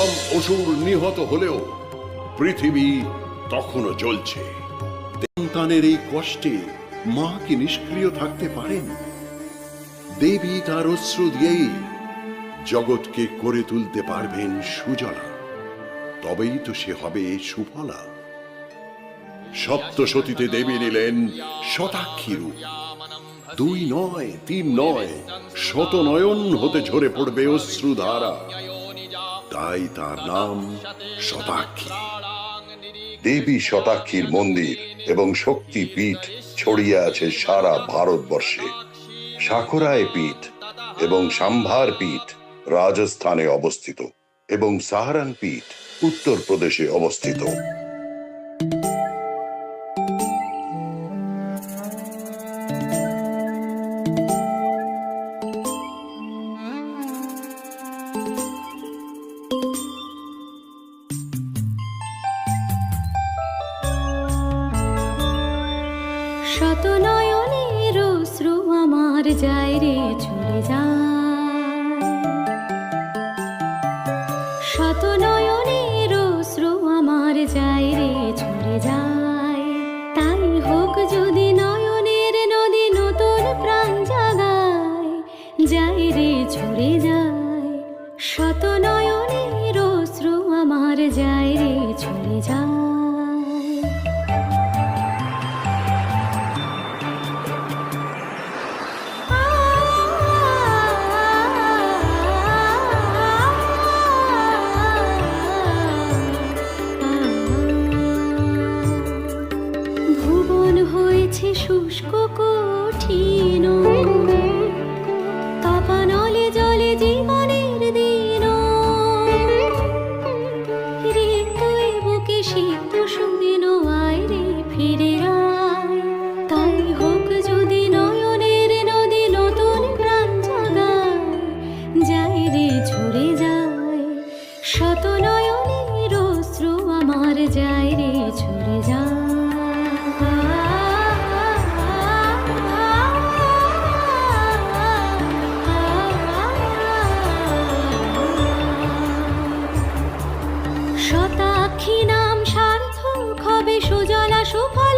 নির্মম অসুর নিহত হলেও পৃথিবী তখনও জ্বলছে। সন্তানের এই কষ্টে মা কি নিষ্ক্রিয় থাকতে পারেন? দেবী তার অশ্রু দিয়েই জগৎকে করে তুলতে পারবেন সুজলা। তবেই তো সে হবে সুফলা। সপ্তসতীতে দেবী নিলেন শতাক্ষী রূপ। দুই নয়, তিন নয়, শত নয়ন হতে ঝরে পড়বে অশ্রুধারা। তাই তার নাম শতাক্ষী। দেবী শতাক্ষীর মন্দির এবং শক্তি পীঠ ছড়িয়ে আছে সারা ভারতবর্ষে। সাকরায় পীঠ এবং সাম্ভার পীঠ রাজস্থানে অবস্থিত এবং সাহারান পীঠ উত্তরপ্রদেশে অবস্থিত। শত নয়নের অশ্রু আমার যায় রে, চলে যায়। শত নয়নের অশ্রু আমার যায় রে, চলে যায়। হয়েছে শুষ্ক কঠিন তাপানলে জলে জীবনের দিন। ঋতু বুকে শীত সুদিন রে ফিরে আয়। যদি নয়নের নদী নতুন যায় রে যায়। শত আমার যায়। হবে সুজলা সুফল